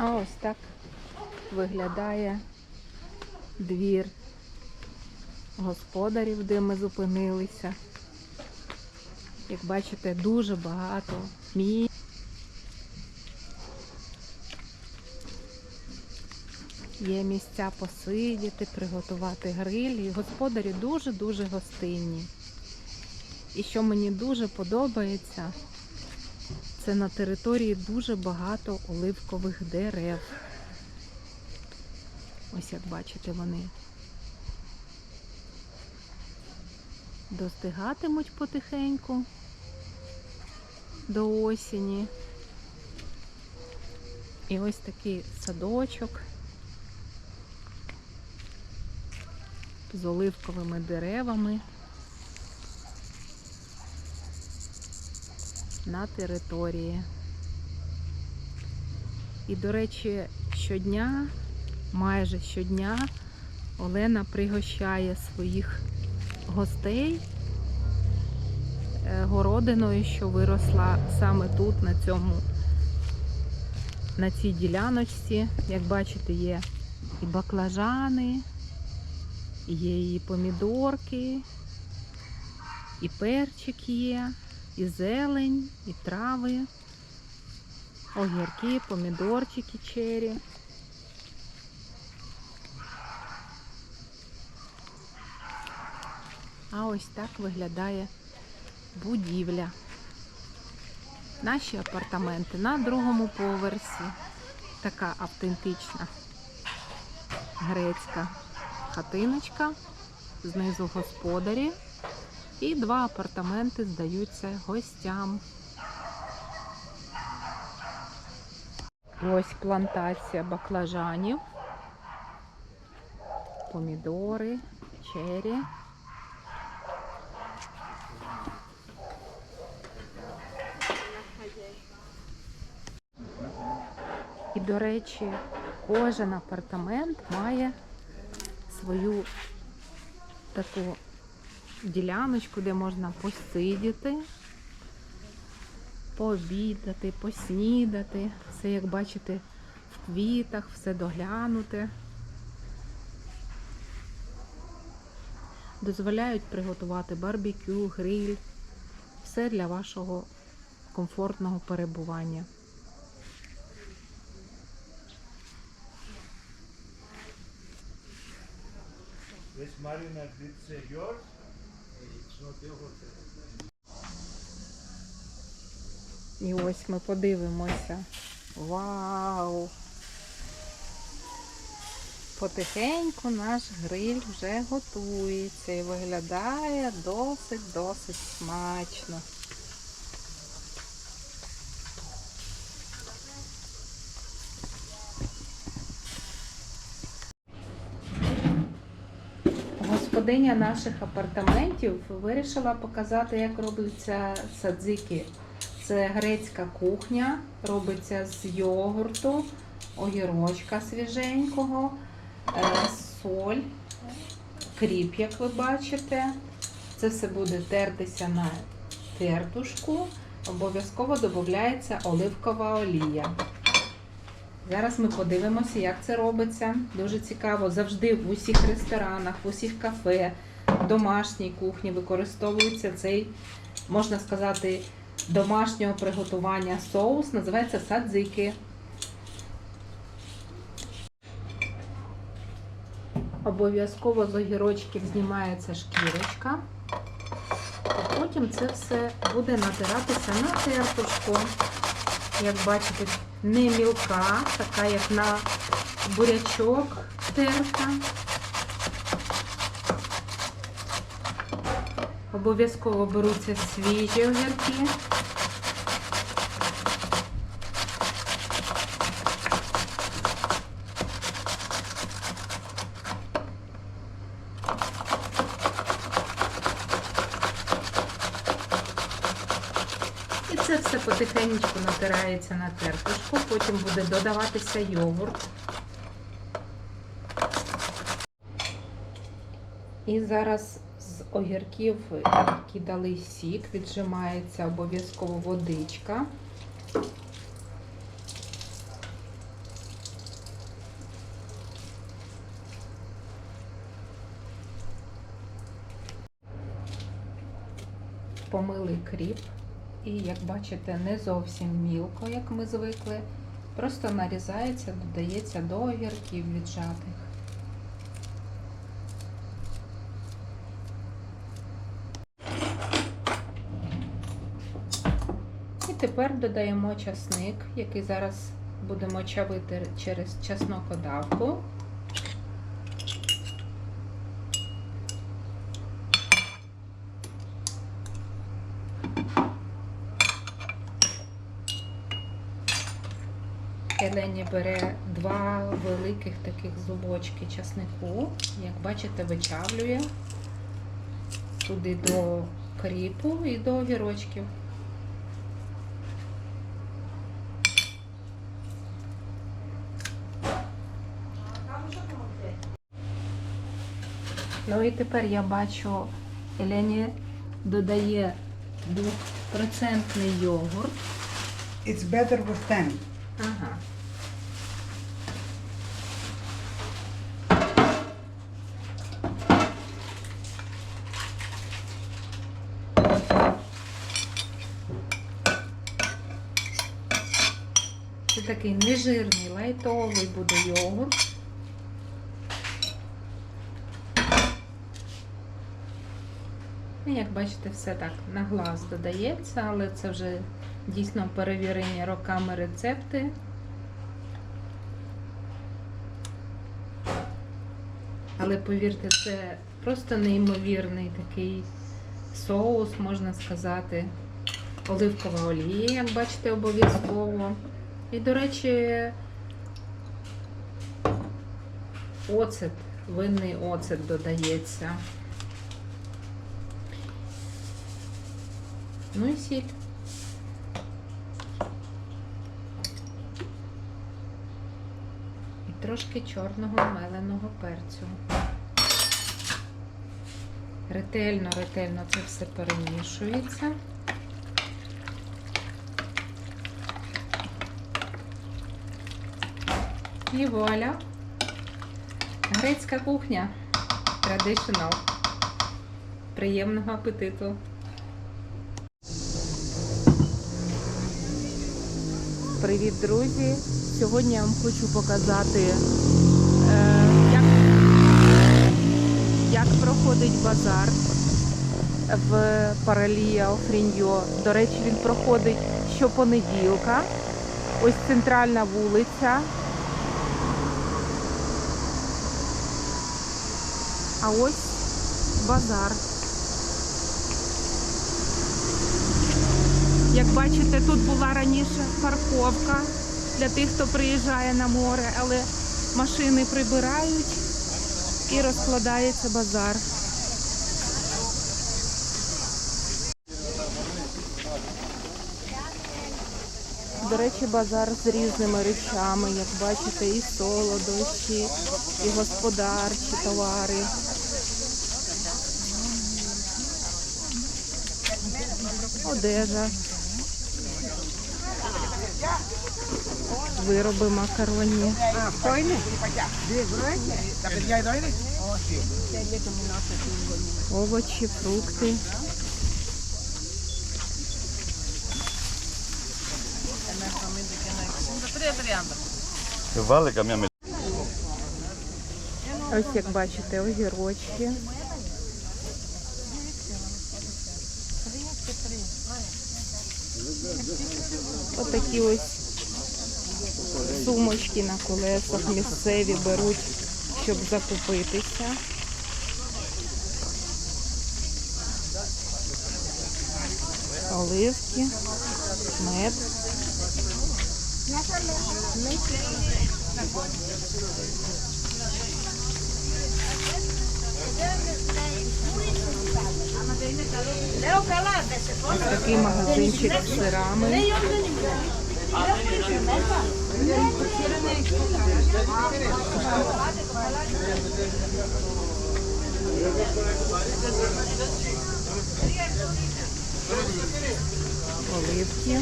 А ось так виглядає двір господарів, де ми зупинилися. Як бачите, дуже багато місць. Є місця посидіти, приготувати гриль. І господарі дуже-дуже гостинні. І що мені дуже подобається, це на території дуже багато оливкових дерев. Ось як бачите, вони достигатимуть потихеньку до осені. І ось такий садочок з оливковими деревами на території. І, до речі, щодня, майже щодня, Олена пригощає своїх гостей е, городиною, що виросла саме тут, на цьому, на цій діляночці. Як бачите, є і баклажани, є і помідорки, і перчик є, і зелень, і трави, огірки, помідорчики чері. А ось так виглядає будівля. Наші апартаменти на другому поверсі. Така автентична грецька хатиночка. Знизу господарі. І два апартаменти здаються гостям. Ось плантація баклажанів, помідори, чері. І, до речі, кожен апартамент має свою таку діляночку, де можна посидіти, пообідати, поснідати. Все, як бачите, в квітах, все доглянуте. Дозволяють приготувати барбекю, гриль. Все для вашого комфортного перебування. This marinade, it's uh, yours? І ось ми подивимося. Вау! Потихеньку наш гриль вже готується і виглядає досить-досить смачно. Господиня наших апартаментів вирішила показати, як робляться садзики. Це грецька кухня, робиться з йогурту, огірочка свіженького, е, соль, кріп, як ви бачите. Це все буде тертися на тертушку. Обов'язково додається оливкова олія. Зараз ми подивимося, як це робиться. Дуже цікаво. Завжди в усіх ресторанах, в усіх кафе, в домашній кухні використовується цей, можна сказати, домашнього приготування соус. Називається садзики. Обов'язково з огірочків знімається шкірочка. А потім це все буде натиратися на тертушку. Як бачите, не мілка, така як на бурячок терта. Обов'язково беруться свіжі огірки. потихеньку натирається на терпочку, потім буде додаватися йогурт. І зараз з огірків, які дали сік, віджимається обов'язково водичка. Помили кріп. І, як бачите, не зовсім мілко, як ми звикли. Просто нарізається, додається до огірків віджатих. І тепер додаємо часник, який зараз будемо чавити через чеснокодавку. Елені бере два великих таких зубочки часнику. Як бачите, вичавлює туди до кріпу і до огірочків. Ну і тепер я бачу, Елені додає 2% йогурт. It's better with 10. Ага. Це такий нежирний, лайтовий буде йогурт. І, Як бачите, все так на глаз додається, але це вже дійсно перевірені роками рецепти. Але повірте, це просто неймовірний такий соус, можна сказати. Оливкова олія, як бачите, обов'язково. І, до речі, оцет, винний оцет додається. Ну і сіль. Трошки чорного меленого перцю. Ретельно, ретельно це все перемішується. І вуаля. Грецька кухня. Traditional. Приємного апетиту! Привіт, друзі! Сьогодні я вам хочу показати, е, як, як проходить базар в Паралія Офріньо. До речі, він проходить щопонеділка. Ось центральна вулиця. А ось базар. Як бачите, тут була раніше парковка для тих, хто приїжджає на море, але машини прибирають і розкладається базар. До речі, базар з різними речами, як бачите, і солодощі, і господарчі товари. Одежа. Вироби макаронні. Овочі, фрукти. Che vale Ось як бачите, огірочки. Отакі ось сумочки на колесах місцеві беруть, щоб закупитися. Оливки, мед. Ось такий магазинчик з сирами. Оливки.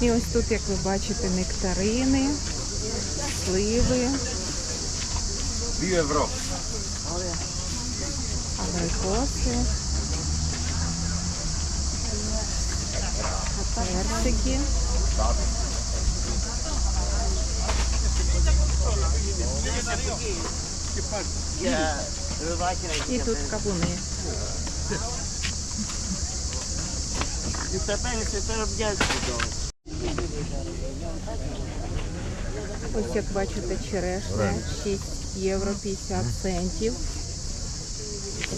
І ось тут, як ви бачите, нектарини, сливи, 2 євро. абрикоси, персики. І тут кавуни. Ось як бачите, черешня 6 євро 50 центів.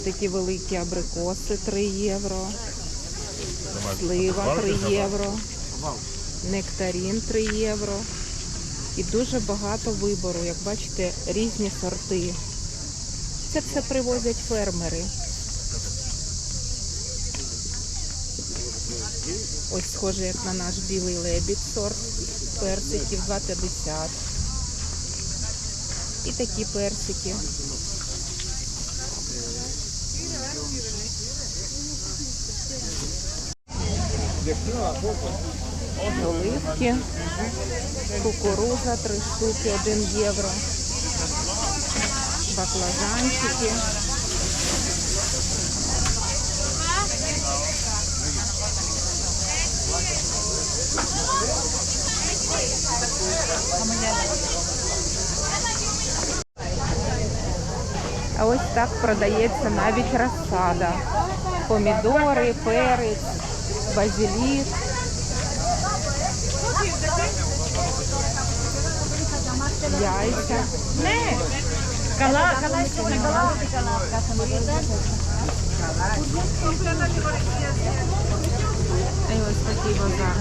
Такі великі абрикоси 3 євро. Слива 3 євро. Нектарін 3 євро. І дуже багато вибору, як бачите, різні сорти. Це все привозять фермери. Ось схоже, як на наш білий лебідь сорт персиків 2,50. І такі персики. Оливки, кукуруза 3 штуки, 1 євро. Баклажанчики. Ось так продається навіть розсада. Помідори, перець, базилік. Яйця. Не. І ось такий базар.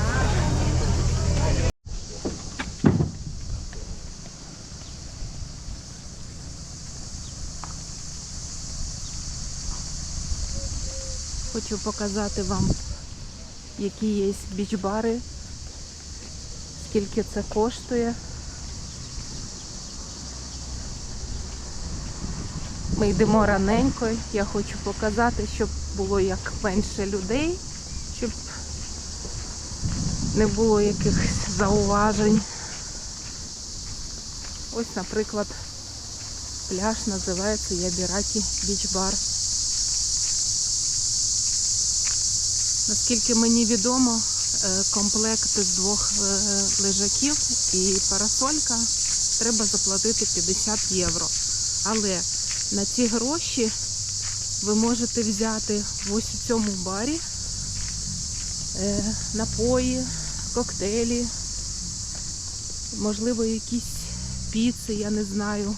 Хочу показати вам, які є біч-бари, скільки це коштує. Ми йдемо раненько. Я хочу показати, щоб було як менше людей, щоб не було якихось зауважень. Ось, наприклад, пляж називається Ябіракі Біч-бар. Наскільки мені відомо, е, комплект з двох е, лежаків і парасолька треба заплатити 50 євро. Але на ці гроші ви можете взяти в ось у цьому барі е, напої, коктейлі, можливо, якісь піци, я не знаю.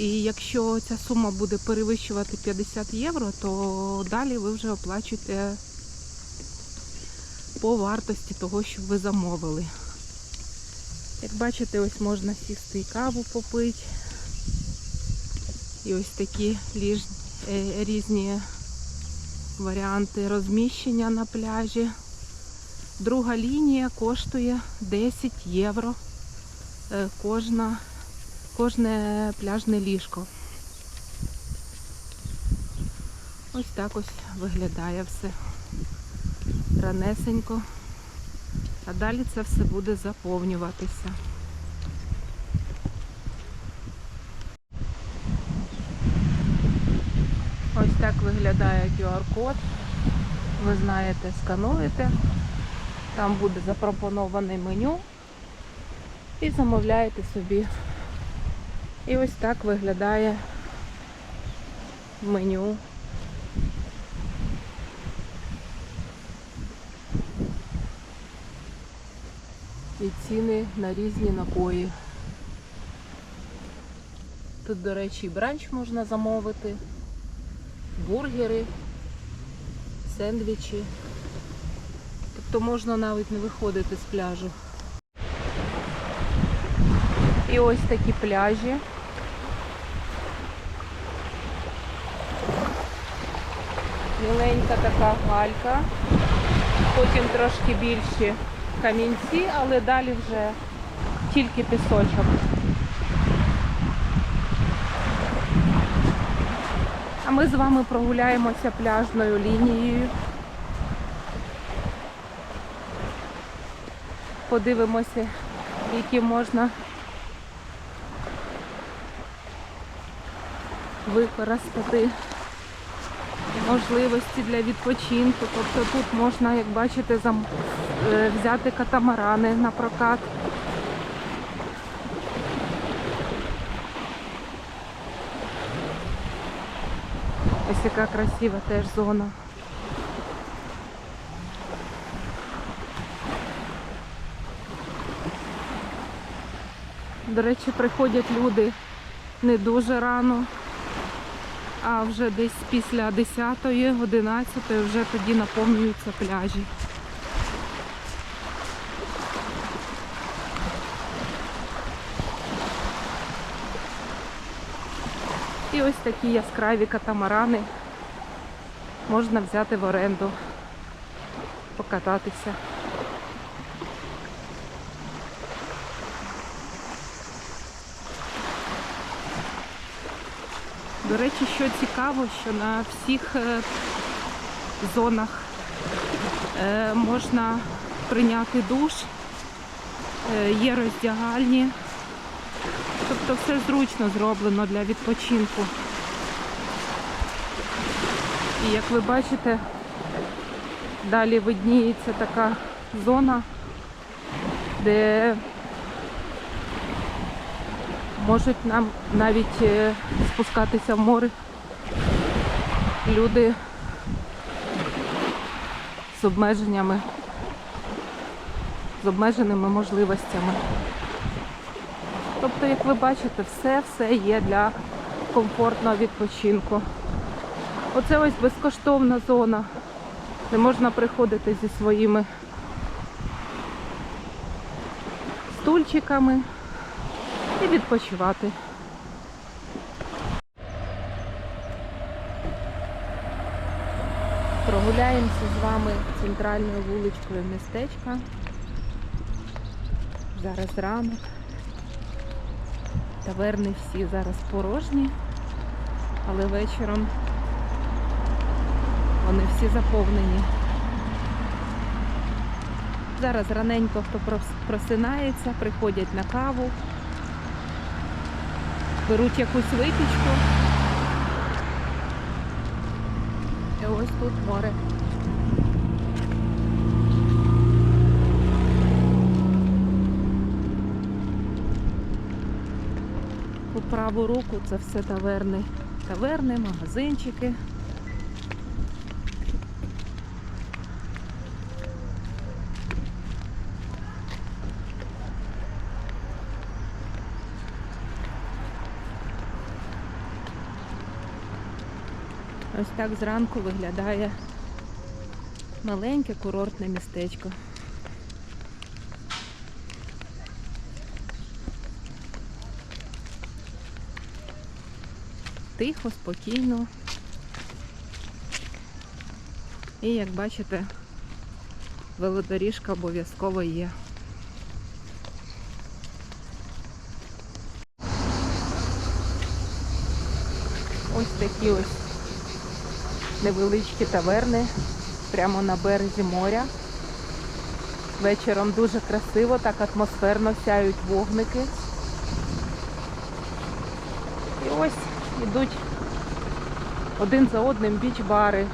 І якщо ця сума буде перевищувати 50 євро, то далі ви вже оплачуєте по вартості того, що ви замовили. Як бачите, ось можна сісти і каву попити. І ось такі е, різні варіанти розміщення на пляжі. Друга лінія коштує 10 євро е, кожна, кожне пляжне ліжко. Ось так ось виглядає все ранесенько. А далі це все буде заповнюватися. Ось так виглядає QR-код. Ви знаєте, скануєте. Там буде запропоноване меню. І замовляєте собі. І ось так виглядає меню. І ціни на різні напої. Тут, до речі, бранч можна замовити, бургери, сендвічі. Тобто можна навіть не виходити з пляжу. І ось такі пляжі. Міленька така галька. Потім трошки більші камінці, але далі вже тільки пісочок. А ми з вами прогуляємося пляжною лінією. подивимося, які можна використати можливості для відпочинку. Тобто тут можна, як бачите, е, взяти катамарани на прокат. Ось яка красива теж зона. До речі, приходять люди не дуже рано, а вже десь після 10-ї, 11-ї вже тоді наповнюються пляжі. І ось такі яскраві катамарани можна взяти в оренду, покататися. До речі, що цікаво, що на всіх е, зонах е, можна прийняти душ, е, є роздягальні, тобто все зручно зроблено для відпочинку. І як ви бачите, далі видніється така зона, де можуть нам навіть спускатися в море люди з обмеженнями, з обмеженими можливостями. Тобто, як ви бачите, все-все є для комфортного відпочинку. Оце ось безкоштовна зона, де можна приходити зі своїми стульчиками і відпочивати. Прогуляємося з вами центральною вуличкою містечка. Зараз ранок. Таверни всі зараз порожні, але вечором вони всі заповнені. Зараз раненько хто просинається, приходять на каву, беруть якусь випічку. І ось тут море. По праву руку це все таверни. Таверни, магазинчики. Ось так зранку виглядає маленьке курортне містечко. Тихо, спокійно. І як бачите, велодоріжка обов'язково є. Ось такі ось невеличкі таверни прямо на березі моря. Вечором дуже красиво, так атмосферно сяють вогники. І ось ідуть один за одним біч-бари.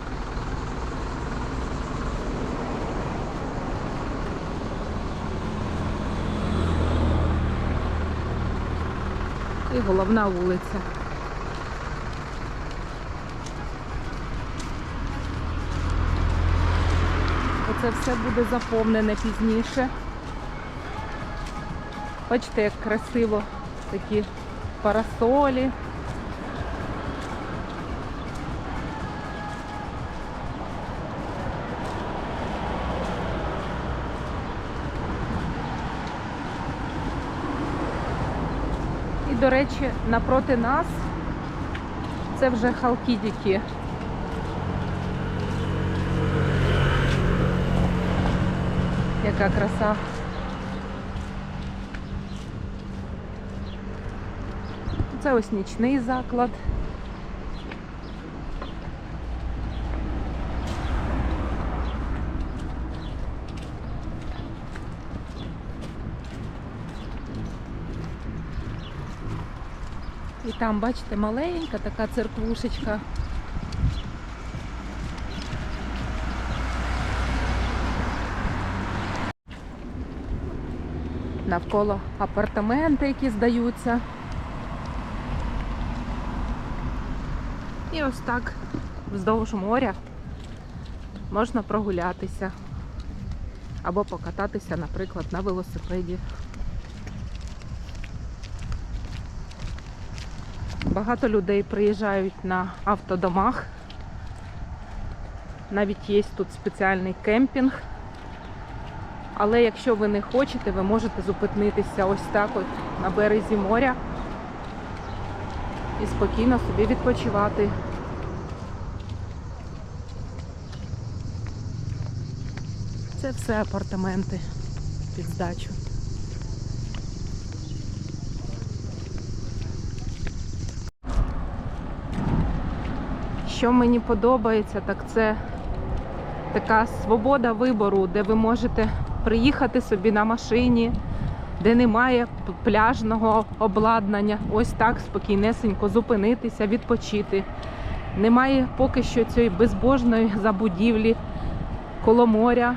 І головна вулиця. Оце все буде заповнене пізніше. Бачите, як красиво такі парасолі. І, до речі, напроти нас це вже Халкідіки. Яка краса. Це ось нічний заклад. І там, бачите, маленька така церквушечка. Навколо апартаменти, які здаються. І ось так вздовж моря можна прогулятися або покататися, наприклад, на велосипеді. Багато людей приїжджають на автодомах. Навіть є тут спеціальний кемпінг. Але якщо ви не хочете, ви можете зупинитися ось так от на березі моря і спокійно собі відпочивати. Це все апартаменти під здачу. Що мені подобається, так це така свобода вибору, де ви можете приїхати собі на машині, де немає пляжного обладнання, ось так спокійнесенько зупинитися, відпочити. Немає поки що цієї безбожної забудівлі коло моря.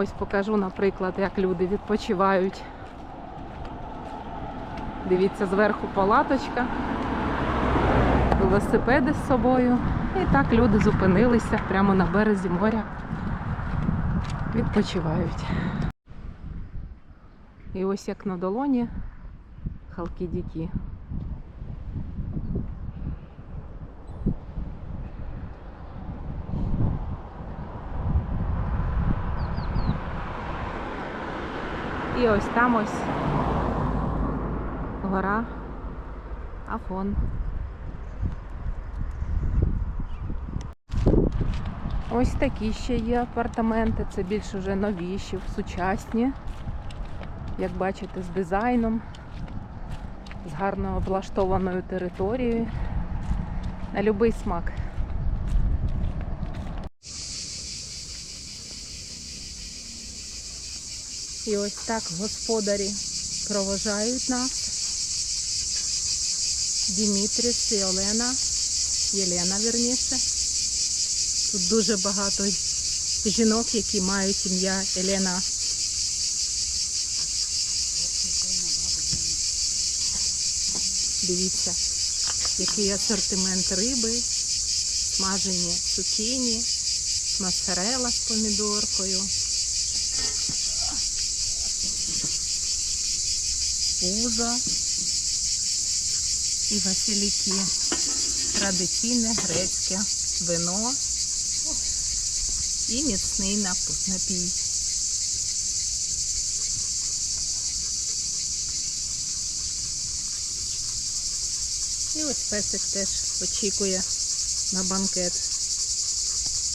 Ось покажу, наприклад, як люди відпочивають. Дивіться, зверху палаточка, велосипеди з собою. І так люди зупинилися прямо на березі моря. Відпочивають. І ось як на долоні халки-діки. І ось там ось гора Афон. Ось такі ще є апартаменти. Це більш уже новіші, сучасні. Як бачите, з дизайном, з гарно облаштованою територією. На будь-який смак. І ось так господарі проважають нас. Дімітріс і Олена. Єлена, вірніше. Тут дуже багато жінок, які мають ім'я Елена. Дивіться, який асортимент риби, смажені цукіні, моцарелла з помідоркою. Пузо і василіки. Традиційне грецьке вино і міцний напій. І ось песик теж очікує на банкет.